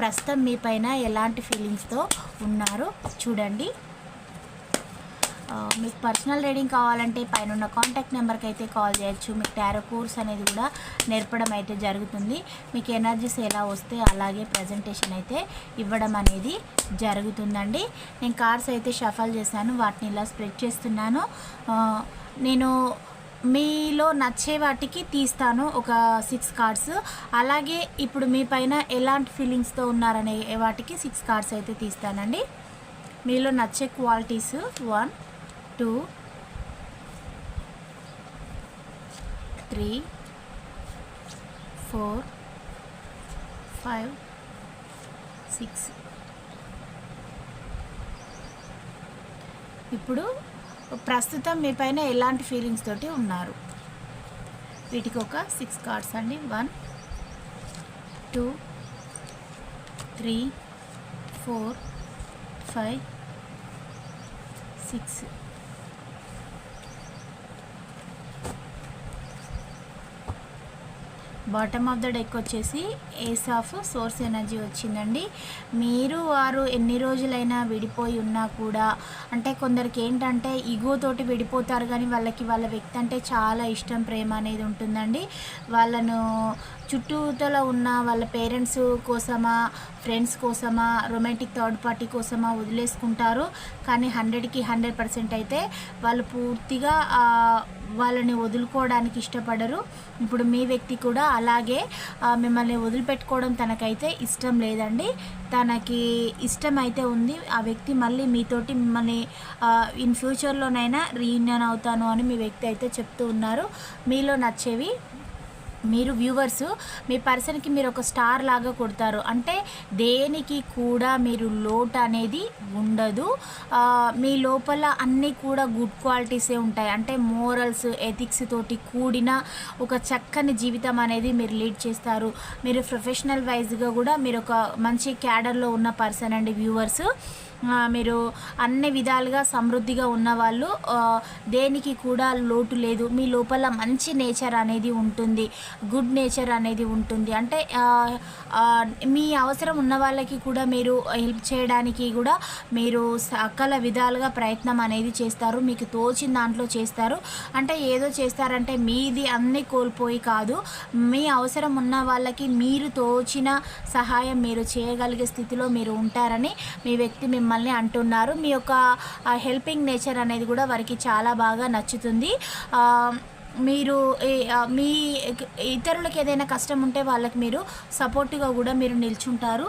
ప్రస్తుతం మీ పైన ఎలాంటి ఫీలింగ్స్తో ఉన్నారో చూడండి. మీకు పర్సనల్ రీడింగ్ కావాలంటే పైన ఉన్న కాంటాక్ట్ నెంబర్కి అయితే కాల్ చేయొచ్చు. మీకు టారో కోర్స్ అనేది కూడా నేర్పడం అయితే జరుగుతుంది. మీకు ఎనర్జీస్ ఎలా వస్తే అలాగే ప్రజెంటేషన్ అయితే ఇవ్వడం అనేది జరుగుతుందండి. నేను కార్డ్స్ అయితే షఫల్ చేశాను. వాటిని ఇలా స్ప్రెడ్ చేస్తున్నాను. నేను మీలో నచ్చే వాటికి తీస్తాను ఒక సిక్స్ కార్డ్స్ అలాగే ఇప్పుడు మీ పైన ఎలాంటి ఫీలింగ్స్తో ఉన్నారనే వాటికి సిక్స్ కార్డ్స్ అయితే తీస్తానండి. మీలో నచ్చే qualities one two three four five six ఇప్పుడు ప్రస్తుతం మీ పైన ఎలాంటి ఫీలింగ్స్ తోటి ఉన్నారు? వీటికి ఒక సిక్స్ కార్డ్స్ అండి. One two three four five six bottom of the deck వచ్చేసి ఏస్ ఆఫ్ సోర్స్ ఎనర్జీ వచ్చిందండి. మీరు వారు ఎన్ని రోజులైనా విడిపోయి ఉన్నా కూడా అంటే కొందరికి ఏంటంటే ఈగోతోటి విడిపోతారు కానీ వాళ్ళకి వాళ్ళ వ్యక్తి అంటే చాలా ఇష్టం ప్రేమ అనేది ఉంటుందండి. వాళ్ళను చుట్టూతల ఉన్న వాళ్ళ పేరెంట్స్ కోసమా ఫ్రెండ్స్ కోసమా రొమాంటిక్ థర్డ్ పార్టీ కోసమా వదిలేసుకుంటారు. కానీ హండ్రెడ్కి హండ్రెడ్ పర్సెంట్ అయితే వాళ్ళు పూర్తిగా వాళ్ళని వదులుకోవడానికి ఇష్టపడరు. ఇప్పుడు మీ వ్యక్తి కూడా అలాగే మిమ్మల్ని వదిలిపెట్టుకోవడం తనకైతే ఇష్టం లేదండి. తనకి ఇష్టం అయితే ఉంది. ఆ వ్యక్తి మళ్ళీ మీతోటి మిమ్మల్ని ఇన్ ఫ్యూచర్లోనైనా రీయూనియన్ అవుతాను అని మీ వ్యక్తి అయితే చెప్తూ ఉన్నారు. మీలో నచ్చేవి మీరు వ్యూవర్స్ మీ పర్సన్కి మీరు ఒక స్టార్ లాగా కొడతారు. అంటే దేనికి కూడా మీరు లోటు అనేది ఉండదు. మీ లోపల అన్నీ కూడా గుడ్ క్వాలిటీసే ఉంటాయి. అంటే మోరల్స్ ఎథిక్స్ తోటి కూడిన ఒక చక్కని జీవితం అనేది మీరు లీడ్ చేస్తారు. మీరు ప్రొఫెషనల్ వైజ్గా కూడా మీరు ఒక మంచి క్యాడర్లో ఉన్న పర్సన్ అండి వ్యూవర్స్. మీరు అన్ని విధాలుగా సమృద్ధిగా ఉన్నవాళ్ళు దేనికి కూడా లోటు లేదు. మీ లోపల మంచి నేచర్ అనేది ఉంటుంది. గుడ్ నేచర్ అనేది ఉంటుంది. అంటే మీ అవసరం ఉన్న వాళ్ళకి కూడా మీరు హెల్ప్ చేయడానికి కూడా మీరు సకల విధాలుగా ప్రయత్నం అనేది చేస్తారు. మీకు తోచిన దాంట్లో చేస్తారు. అంటే ఏదో చేస్తారంటే మీది అన్ని కోల్పోయి కాదు. మీ అవసరం ఉన్న వాళ్ళకి మీరు తోచిన సహాయం మీరు చేయగలిగే స్థితిలో మీరు ఉంటారని మీ వ్యక్తి మిమ్మల్ని మిమ్మల్ని అంటున్నారు. మీ యొక్క హెల్పింగ్ నేచర్ అనేది కూడా వారికి చాలా బాగా నచ్చుతుంది. మీరు మీ ఇతరులకు ఏదైనా కష్టం ఉంటే వాళ్ళకి మీరు సపోర్టివ్గా కూడా మీరు నిల్చుంటారు.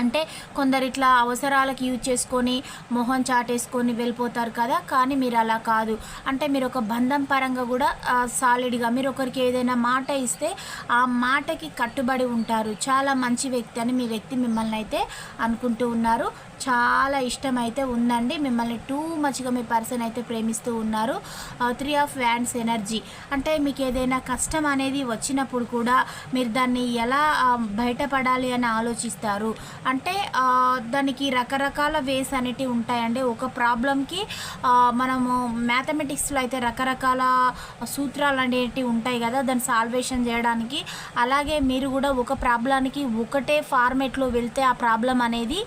అంటే కొందరు ఇట్లా అవసరాలకు యూజ్ చేసుకొని మొహం చాటేసుకొని వెళ్ళిపోతారు కదా కానీ మీరు అలా కాదు. అంటే మీరు ఒక బంధం పరంగా కూడా సాలిడ్గా మీరు ఒకరికి ఏదైనా మాట ఇస్తే ఆ మాటకి కట్టుబడి ఉంటారు. చాలా మంచి వ్యక్తి అని మీ వ్యక్తి మిమ్మల్ని అయితే అనుకుంటూ ఉన్నారు. చాలా ఇష్టం అయితే ఉందండి. మిమ్మల్ని టూ మచ్గా మీ పర్సన్ అయితే ప్రేమిస్తూ ఉన్నారు. త్రీ ఆఫ్ వ్యాండ్స్ ఎనర్జీ అంటే మీకు ఏదైనా కష్టం అనేది వచ్చినప్పుడు కూడా మీరు దాన్ని ఎలా బయటపడాలి అని ఆలోచిస్తారు? అంటే దానికి రకరకాల వేస్ అనేటివి ఉంటాయండి. ఒక ప్రాబ్లంకి మనము మ్యాథమెటిక్స్లో అయితే రకరకాల సూత్రాలు అనేటివి ఉంటాయి కదా దాన్ని సాల్వేషన్ చేయడానికి. అలాగే మీరు కూడా ఒక ప్రాబ్లానికి ఒకటే ఫార్మేట్లో వెళ్తే ఆ ప్రాబ్లం అనేది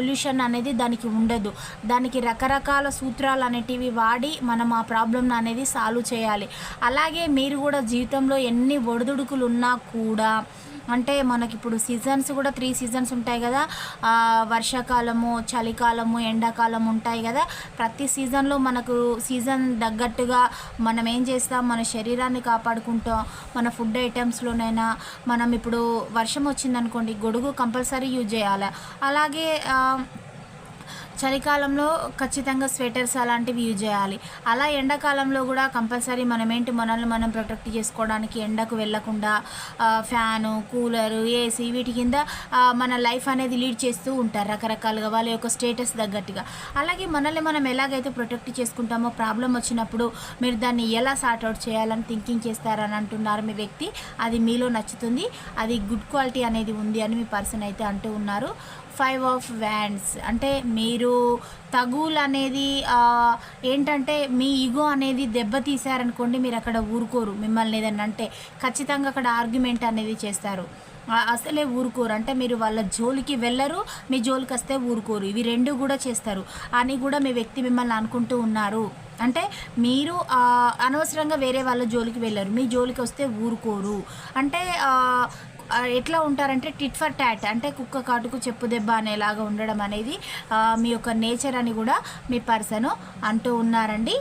సొల్యూషన్ అనేది దానికి ఉండదు. దానికి రకరకాల సూత్రాలు అనేటివి వాడి మనం ఆ ప్రాబ్లం అనేది సాల్వ్ చేయాలి. అలాగే మీరు కూడా జీవితంలో ఎన్ని ఒడిదుడుకులు ఉన్నా కూడా అంటే మనకి ఇప్పుడు సీజన్స్ కూడా త్రీ సీజన్స్ ఉంటాయి కదా. వర్షాకాలము చలికాలము ఎండాకాలం ఉంటాయి కదా. ప్రతి సీజన్లో మనకు సీజన్ తగ్గట్టుగా మనం ఏం చేస్తాం? మన శరీరాన్ని కాపాడుకుంటాం. మన ఫుడ్ ఐటమ్స్లోనైనా మనం ఇప్పుడు వర్షం వచ్చిందనుకోండి గొడుగు కంపల్సరీ యూజ్ చేయాలి. అలాగే చలికాలంలో ఖచ్చితంగా స్వెటర్స్ అలాంటివి యూజ్ చేయాలి. అలా ఎండాకాలంలో కూడా కంపల్సరీ మనం ఏంటి మనల్ని మనం ప్రొటెక్ట్ చేసుకోవడానికి ఎండకు వెళ్ళకుండా ఫ్యాను కూలరు ఏసీ వీటి కింద మన లైఫ్ అనేది లీడ్ చేస్తూ ఉంటారు రకరకాలుగా వాళ్ళ యొక్క స్టేటస్ తగ్గట్టుగా. అలాగే మనల్ని మనం ఎలాగైతే ప్రొటెక్ట్ చేసుకుంటామో ప్రాబ్లం వచ్చినప్పుడు మీరు దాన్ని ఎలా సార్ట్ అవుట్ చేయాలని థింకింగ్ చేస్తారని అంటున్నారు మీ వ్యక్తి. అది మీలో నచ్చుతుంది. అది గుడ్ క్వాలిటీ అనేది ఉంది అని మీ పర్సన్ అయితే అంటూ ఉన్నారు. ఫైవ్ ఆఫ్ వ్యాండ్స్ అంటే మీరు తగులు అనేది ఏంటంటే మీ ఈగో అనేది దెబ్బతీశారనుకోండి మీరు అక్కడ ఊరుకోరు. మిమ్మల్ని ఏదన్నా అంటే ఖచ్చితంగా అక్కడ ఆర్గ్యుమెంట్ అనేది చేస్తారు. అసలే ఊరుకోరు. అంటే మీరు వాళ్ళ జోలికి వెళ్ళరు మీ జోలికి వస్తే ఊరుకోరు. ఇవి రెండు కూడా చేస్తారు. అని కూడా మీ వ్యక్తి మిమ్మల్ని అనుకుంటూ ఉన్నారు. అంటే మీరు అనవసరంగా వేరే వాళ్ళ జోలికి వెళ్ళరు. మీ జోలికి వస్తే ఊరుకోరు. అంటే ఎట్లా ఉంటారంటే టిట్ ఫర్ టాట్ అంటే కుక్క కాటుకు చెప్పు దెబ్బ అనేలాగా ఉండడం అనేది మీ యొక్క నేచర్ అని కూడా మీ పర్సన్ అంటూ ఉన్నారండి.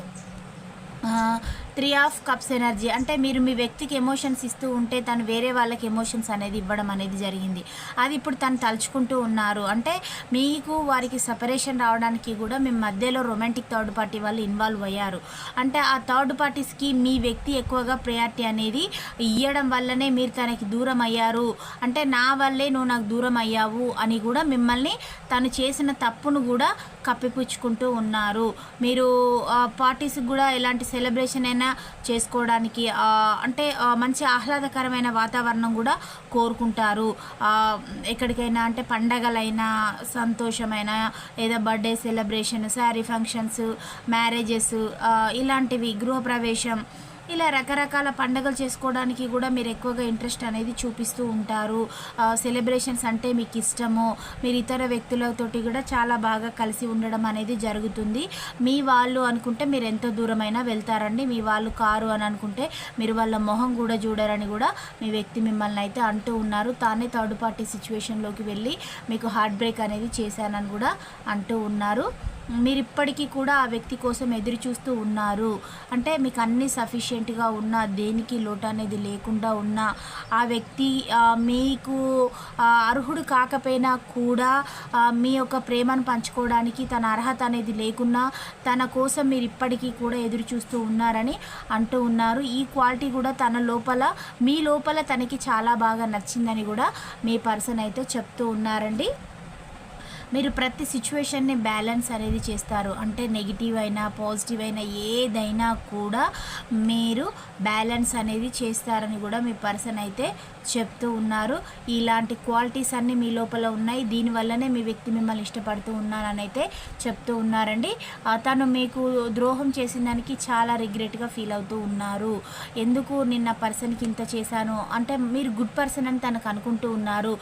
త్రీ ఆఫ్ కప్స్ ఎనర్జీ అంటే మీరు మీ వ్యక్తికి ఎమోషన్స్ ఇస్తూ ఉంటే తను వేరే వాళ్ళకి ఎమోషన్స్ అనేది ఇవ్వడం అనేది జరిగింది. అది ఇప్పుడు తను తలుచుకుంటూ ఉన్నారు. అంటే మీకు వారికి సపరేషన్ రావడానికి కూడా మీ మధ్యలో రొమాంటిక్ థర్డ్ పార్టీ వాళ్ళు ఇన్వాల్వ్ అయ్యారు. అంటే ఆ థర్డ్ పార్టీస్కి మీ వ్యక్తి ఎక్కువగా ప్రయారిటీ అనేది ఇవ్వడం వల్లనే మీరు తనకి దూరం అయ్యారు. అంటే నా వల్లే నువ్వు నాకు దూరం అయ్యావు అని కూడా మిమ్మల్ని తను చేసిన తప్పును కూడా కప్పిపుచ్చుకుంటూ ఉన్నారు. మీరు పార్టీస్కి కూడా ఎలాంటి సెలబ్రేషన్ అయినా చేసుకోవడానికి అంటే మంచి ఆహ్లాదకరమైన వాతావరణం కూడా కోరుకుంటారు. ఎక్కడికైనా అంటే పండగలైనా సంతోషమైన లేదా birthday celebration sari functions marriages ఇలాంటివి గృహప్రవేశం ఇలా రకరకాల పండుగలు చేసుకోవడానికి కూడా మీరు ఎక్కువగా ఇంట్రెస్ట్ అనేది చూపిస్తూ ఉంటారు. సెలబ్రేషన్స్ అంటే మీకు ఇష్టము. మీరు ఇతర వ్యక్తులతోటి కూడా చాలా బాగా కలిసి ఉండడం అనేది జరుగుతుంది. మీ వాళ్ళు అనుకుంటే మీరు ఎంత దూరమైనా వెళ్తారండి. మీ వాళ్ళు కారు అని అనుకుంటే మీరు వాళ్ళ మొహం కూడా చూడరని కూడా మీ వ్యక్తి మిమ్మల్ని అయితే అంటూ ఉన్నారు. తానే థర్డ్ పార్టీ సిచ్యువేషన్లోకి వెళ్ళి మీకు హార్ట్ బ్రేక్ అనేది చేశానని కూడా అంటూ ఉన్నారు. మీరు ఇప్పటికీ కూడా ఆ వ్యక్తి కోసం ఎదురు చూస్తూ ఉన్నారు. అంటే మీకు అన్ని సఫిషియెంట్గా ఉన్న దేనికి లోటు అనేది లేకుండా ఉన్న ఆ వ్యక్తి మీకు అర్హుడు కాకపోయినా కూడా మీ యొక్క ప్రేమను పంచుకోవడానికి తన అర్హత అనేది లేకున్నా తన కోసం మీరు ఇప్పటికీ కూడా ఎదురు చూస్తూ ఉన్నారని అంటూ ఉన్నారు. ఈ క్వాలిటీ కూడా తన లోపల మీ లోపల తనకి చాలా బాగా నచ్చిందని కూడా మీ పర్సన్ అయితే చెప్తూ ఉన్నారండి. మీరు ప్రతి సిచ్యువేషన్ని బ్యాలెన్స్ అనేది చేస్తారు. అంటే నెగిటివ్ అయినా పాజిటివ్ అయినా ఏదైనా కూడా మీరు బ్యాలెన్స్ అనేది చేస్తారని కూడా మీ పర్సన్ అయితే చెప్తూ ఉన్నారు. ఇలాంటి క్వాలిటీస్ అన్నీ మీ లోపల ఉన్నాయి. దీనివల్లనే మీ వ్యక్తి మిమ్మల్ని ఇష్టపడుతూ ఉన్నారని అయితే చెప్తూ ఉన్నారండి. తను మీకు ద్రోహం చేసిన దానికి చాలా రిగ్రెట్గా ఫీల్ అవుతూ ఉన్నారు. ఎందుకు నిన్న పర్సన్కి ఇంత చేశాను? అంటే మీరు గుడ్ పర్సన్ అని తనకు అనుకుంటూ ఉన్నారు.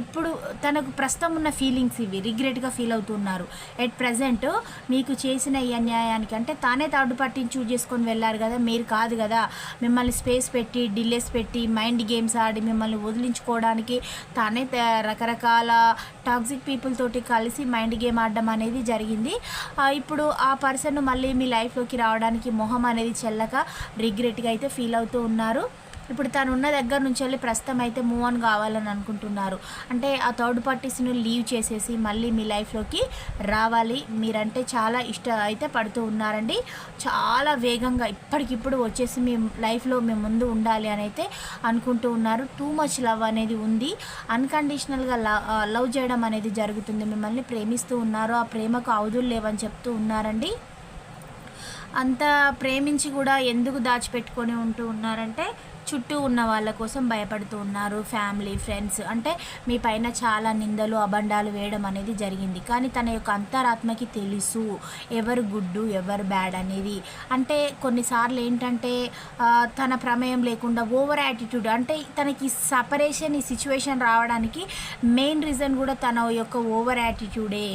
ఇప్పుడు తనకు ప్రస్తుతం ఉన్న ఫీలింగ్ ఫీలింగ్స్ ఇవి రిగ్రెట్గా ఫీల్ అవుతున్నారు. ఎట్ ప్రజెంట్ మీకు చేసిన ఈ అన్యాయానికి అంటే తానే థర్డ్ పార్టీని చూజ్ చేసుకొని వెళ్ళారు కదా మీరు కాదు కదా. మిమ్మల్ని స్పేస్ పెట్టి డిలేస్ పెట్టి మైండ్ గేమ్స్ ఆడి మిమ్మల్ని వదిలించుకోవడానికి తానే రకరకాల టాక్సిక్ పీపుల్ తోటి కలిసి మైండ్ గేమ్ ఆడడం అనేది జరిగింది. ఇప్పుడు ఆ పర్సన్ మళ్ళీ మీ లైఫ్లోకి రావడానికి మొహం అనేది చెల్లక రిగ్రెట్గా అయితే ఫీల్ అవుతూ ఉన్నారు. ఇప్పుడు తను ఉన్న దగ్గర నుంచి వెళ్ళి ప్రస్తుతం అయితే మూవ్ ఆన్ కావాలని అనుకుంటున్నారు. అంటే ఆ థర్డ్ పార్టీస్ని లీవ్ చేసేసి మళ్ళీ మీ లైఫ్లోకి రావాలి. మీరంటే చాలా ఇష్ట అయితే పడుతూ ఉన్నారండి. చాలా వేగంగా ఇప్పటికిప్పుడు వచ్చేసి మీ లైఫ్లో మేము ముందు ఉండాలి అని అయితే అనుకుంటూ ఉన్నారు. టూ మచ్ లవ్ అనేది ఉంది. అన్కండిషనల్గా లవ్ చేయడం అనేది జరుగుతుంది. మిమ్మల్ని ప్రేమిస్తూ ఉన్నారు. ఆ ప్రేమకు అవధులు లేవని చెప్తూ ఉన్నారండి. అంత ప్రేమించి కూడా ఎందుకు దాచిపెట్టుకొని ఉంటూ ఉన్నారంటే చుట్టూ ఉన్న వాళ్ళ కోసం భయపడుతూ ఉన్నారు ఫ్యామిలీ ఫ్రెండ్స్. అంటే మీ పైన చాలా నిందలు అబండాలు వేయడం అనేది జరిగింది. కానీ తన యొక్క అంతరాత్మకి తెలుసు ఎవరు గుడ్డు ఎవరు బ్యాడ్ అనేది. అంటే కొన్నిసార్లు ఏంటంటే తన ప్రమేయం లేకుండా ఓవర్ యాటిట్యూడ్ అంటే తనకి సపరేషన్ ఈ సిచ్యువేషన్ రావడానికి మెయిన్ రీజన్ కూడా తన యొక్క ఓవర్ యాటిట్యూడే.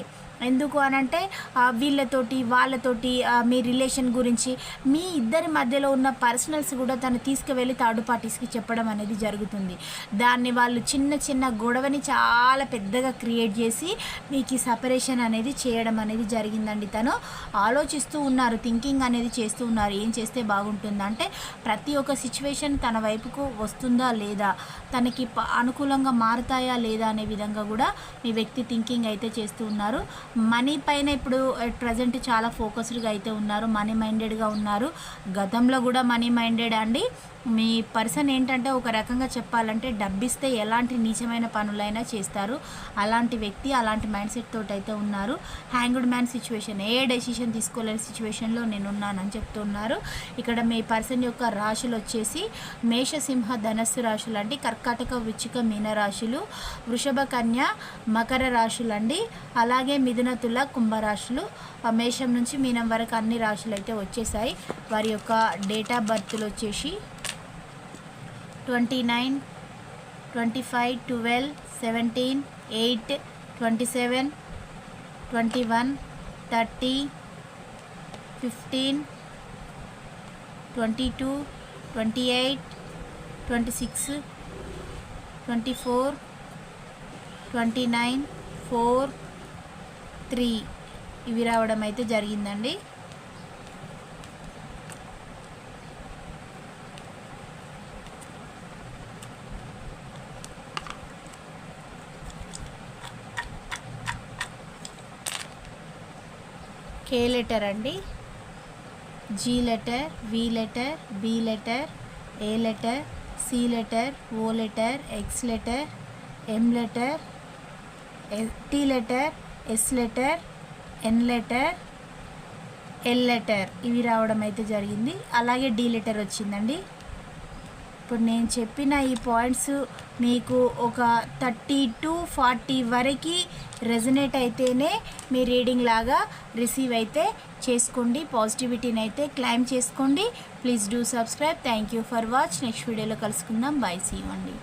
ఎందుకు అనంటే వీళ్ళతోటి వాళ్ళతోటి మీ రిలేషన్ గురించి మీ ఇద్దరి మధ్యలో ఉన్న పర్సనల్స్ కూడా తను తీసుకువెళ్ళి థర్డ్ పార్టీస్కి చెప్పడం అనేది జరుగుతుంది. దాన్ని వాళ్ళు చిన్న చిన్న గొడవని చాలా పెద్దగా క్రియేట్ చేసి మీకు ఈ సపరేషన్ అనేది చేయడం అనేది జరిగిందండి తను. ఆలోచిస్తూ ఉన్నారు థింకింగ్ అనేది చేస్తూ ఉన్నారు ఏం చేస్తే బాగుంటుందంటే ప్రతి ఒక్క సిచ్యువేషన్ తన వైపుకు వస్తుందా లేదా తనకి ప- అనుకూలంగా మారుతాయా లేదా అనే విధంగా కూడా మీ వ్యక్తి థింకింగ్ అయితే చేస్తూ ఉన్నారు. మనీ పైన ఇప్పుడు ప్రజెంట్ చాలా ఫోకస్డ్గా అయితే ఉన్నారు మనీ మైండెడ్గా ఉన్నారు. గతంలో కూడా మనీ మైండెడ్ అండి. మీ పర్సన్ ఏంటంటే ఒక రకంగా చెప్పాలంటే డబ్బిస్తే ఎలాంటి నీచమైన పనులైనా చేస్తారు. అలాంటి వ్యక్తి అలాంటి మైండ్ సెట్ తోటి అయితే ఉన్నారు. హ్యాంగ్డ్ మ్యాన్ సిచ్యువేషన్ ఏ డెసిషన్ తీసుకోలేని సిచ్యువేషన్లో నేను ఉన్నానని చెప్తున్నారు. ఇక్కడ మీ పర్సన్ యొక్క రాశులు వచ్చేసి మేషసింహ ధనస్సు రాశులు అండి కర్కాటక వృచ్చిక మీన రాశులు వృషభ కన్య మకర రాశులు అండి అలాగే మిథున తుల కుంభరాశులు ఆ మేషం నుంచి మీనం వరకు అన్ని రాశులు అయితే వచ్చేసాయి. వారి యొక్క డేట్ ఆఫ్ బర్త్లు వచ్చేసి twenty nine twenty five twelve seventeen eight twenty seven twenty one thirty fifteen twenty two twenty eight twenty six twenty four twenty nine four three. ఇవి రావడం అయితే జరిగిందండి. కే లెటర్ అండి. G letter V letter B letter A letter C letter O letter X letter M letter T letter S letter N letter L letter ఇవి రావడం అయితే జరిగింది. అలాగే డి లెటర్ వచ్చిందండి. ఇప్పుడు నేను చెప్పిన ఈ పాయింట్స్ మీకు ఒక థర్టీ టు ఫార్టీ వరకు రెజనేట్ అయితేనే మీ రీడింగ్ లాగా రిసీవ్ అయితే చేసుకోండి. పాజిటివిటీని అయితే క్లైమ్ చేసుకోండి. Please do subscribe. Thank you for watch. Next వీడియోలో కలుసుకుందాం. Bye see. అండి.